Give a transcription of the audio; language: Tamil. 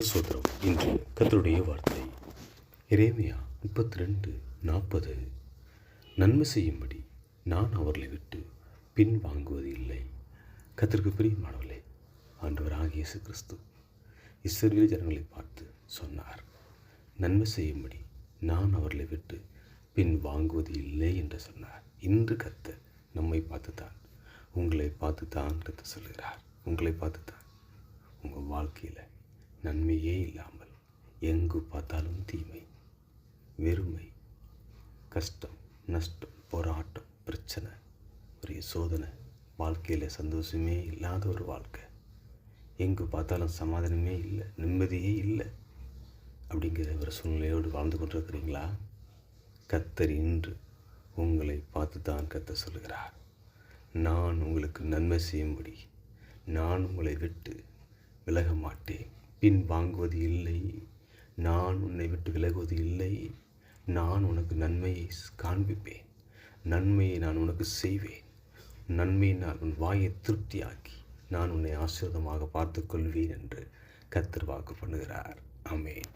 சோதரம் இன்று கத்தருடைய வார்த்தை. எரேமியா முப்பத்தி ரெண்டு நாற்பது. நன்மை செய்யும்படி நான் அவர்களை விட்டு பின் வாங்குவது இல்லை. கத்திற்கு பிரியமானவர்களே ஆண்டவராகிய இயேசு கிறிஸ்து இஸ்ரேல் ஜனங்களை பார்த்து சொன்னார். நன்மை செய்யும்படி நான் அவர்களை விட்டு பின் வாங்குவது இல்லை என்று சொன்னார். இன்று கத்த நம்மை பார்த்து தான் உங்களை பார்த்து தான் கத்த சொல்கிறார் உங்களை பார்த்து தான் உங்கள் வாழ்க்கையில் நன்மையே இல்லாமல் எங்கு பார்த்தாலும் தீமை வெறுமை கஷ்டம் நஷ்டம் போராட்டம் பிரச்சனை ஒரு சோதனை வாழ்க்கையில் சந்தோஷமே இல்லாத ஒரு வாழ்க்கை. எங்கு பார்த்தாலும் சமாதானமே இல்லை நிம்மதியே இல்லை அப்படிங்கிற ஒரு சூழ்நிலையோடு வாழ்ந்து கொண்டிருக்கிறீங்களா? கத்தர் இன்று உங்களை பார்த்து தான் கத்த சொல்கிறார் நான் உங்களுக்கு நன்மை செய்யும்படி நான் உங்களை விட்டு விலக மாட்டேன் பின் வாங்குவது இல்லை. நான் உன்னை விட்டு விலகுவது இல்லை. நான் உனக்கு நன்மையை காண்பிப்பேன். நன்மையை நான் உனக்கு செய்வேன். நன்மையை நான் உன் வாயை திருப்தியாக்கி நான் உன்னை ஆசீர்வாதமாக பார்த்துக்கொள்வேன் என்று கத்தர் வாக்கு பண்ணுகிறார். அமேன்